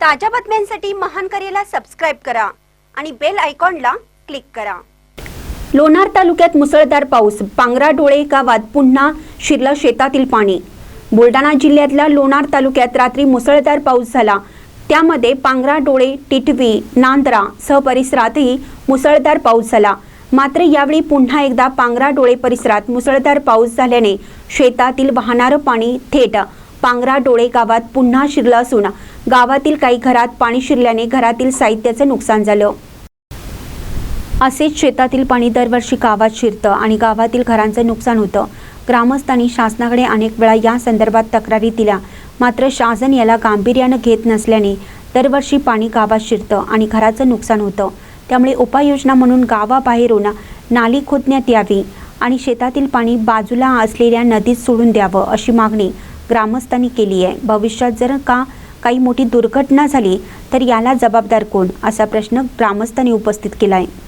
ताज्या बातम्यांसाठी महान करेला सबस्क्राईब करा आणि बेल आयकॉनला क्लिक करा. लोणार तालुक्यात मुसळधार पाऊस. पांगरा डोळे गावात पुन्हा शिरलं शेतातील पाणी. बुलढाणा जिल्ह्यातल्या लोणार तालुक्यात रात्री मुसळधार पाऊस झाला. त्यामध्ये पांगरा डोळे टिटवी नांद्रा सह परिसरातही मुसळधार पाऊस झाला. मात्र यावेळी पुन्हा एकदा पांगरा डोळे परिसरात मुसळधार पाऊस झाल्याने शेतातील वाहणारं पाणी थेट पांगरा डोळे गावात पुन्हा शिरलं असून गावातील काही घरात पाणी शिरल्याने घरातील साहित्याचं नुकसान झालं. असेच शेतातील पाणी दरवर्षी गावात शिरतं आणि गावातील घरांचं नुकसान होतं. ग्रामस्थांनी शासनाकडे अनेक वेळा या संदर्भात तक्रारी दिल्या. मात्र शासन याला गांभीर्यानं घेत नसल्याने दरवर्षी पाणी गावात शिरतं आणि घराचं नुकसान होतं. त्यामुळे उपाययोजना म्हणून गावाबाहेरून नाली खोदण्यात यावी आणि शेतातील पाणी बाजूला असलेल्या नदीत सोडून द्यावं अशी मागणी ग्रामस्थांनी केली आहे. भविष्यात जर का काही मोठी दुर्घटना झाली तर याला जबाबदार कोण? असा प्रश्न ग्रामस्थांनी उपस्थित केला आहे.